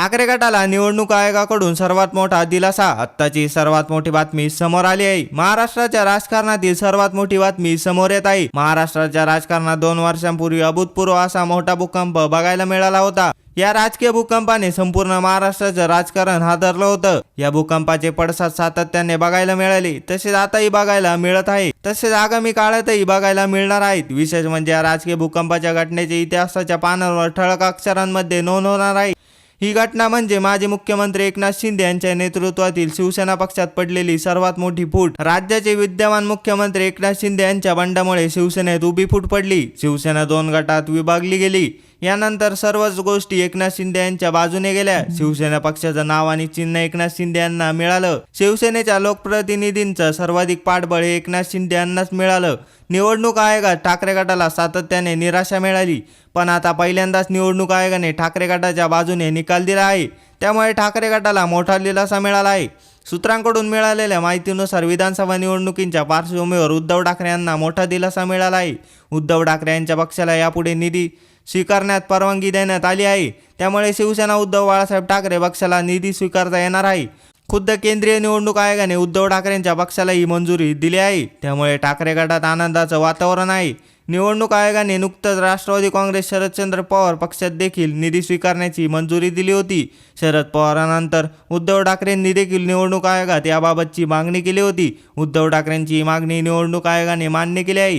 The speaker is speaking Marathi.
ठाकरे गटाला निवडणूक आयोगाकडून सर्वात मोठा दिलासा. आत्ताची सर्वात मोठी बातमी समोर आली आहे. महाराष्ट्राच्या राजकारणातील सर्वात मोठी बातमी समोर येत आहे. महाराष्ट्राच्या राजकारणात दोन वर्षांपूर्वी अभूतपूर्व असा मोठा भूकंप बघायला मिळाला होता. या राजकीय भूकंपाने संपूर्ण महाराष्ट्राचं राजकारण हादरलं होतं. या भूकंपाचे पडसाद सातत्याने बघायला मिळाले. तसेच आताही बघायला मिळत आहे. तसेच आगामी काळातही बघायला मिळणार आहेत. विशेष म्हणजे या राजकीय भूकंपाच्या घटनेचे इतिहासाच्या पानांवर ठळक अक्षरांमध्ये नोंद होणार आहे. ही घटना म्हणजे माजी मुख्यमंत्री एकनाथ शिंदे यांच्या नेतृत्वातील शिवसेना पक्षात पडलेली सर्वात मोठी फूट. राज्याचे विद्यमान मुख्यमंत्री एकनाथ शिंदे यांच्या बंडामुळे शिवसेनेत उभी फूट पडली. शिवसेना दोन गटात विभागली गेली. यानंतर सर्वच गोष्टी एकनाथ शिंदे यांच्या बाजूने गेल्या. शिवसेना पक्षाचं नाव आणि चिन्ह एकनाथ शिंदे यांना मिळालं. शिवसेनेच्या लोकप्रतिनिधींचं सर्वाधिक पाठबळ हे एकनाथ शिंदे यांनाच मिळालं. निवडणूक आयोगात ठाकरे गटाला सातत्याने निराशा मिळाली. पण आता पहिल्यांदाच निवडणूक आयोगाने ठाकरे गटाच्या बाजूने निकाल दिला आहे. त्यामुळे ठाकरे गटाला मोठा दिलासा मिळाला आहे. सूत्रांकडून मिळालेल्या माहितीनुसार विधानसभा निवडणुकींच्या पार्श्वभूमीवर उद्धव ठाकरे यांना मोठा दिलासा मिळाला आहे. उद्धव ठाकरे यांच्या पक्षाला यापुढे निधी स्वीकारण्यात परवानगी देण्यात आली आहे. त्यामुळे शिवसेना उद्धव बाळासाहेब ठाकरे पक्षाला निधी स्वीकारता येणार आहे. खुद्द केंद्रीय निवडणूक आयोगाने उद्धव ठाकरेंच्या पक्षाला ही मंजुरी दिली आहे. त्यामुळे ठाकरे गटात आनंदाचं वातावरण आहे. निवडणूक आयोगाने नुकतंच राष्ट्रवादी काँग्रेस शरदचंद्र पवार पक्षात देखील निधी स्वीकारण्याची मंजुरी दिली होती. शरद पवारानंतर उद्धव ठाकरेंनी देखील निवडणूक आयोगात याबाबतची मागणी केली होती. उद्धव ठाकरेंची मागणी निवडणूक आयोगाने मान्य केली आहे.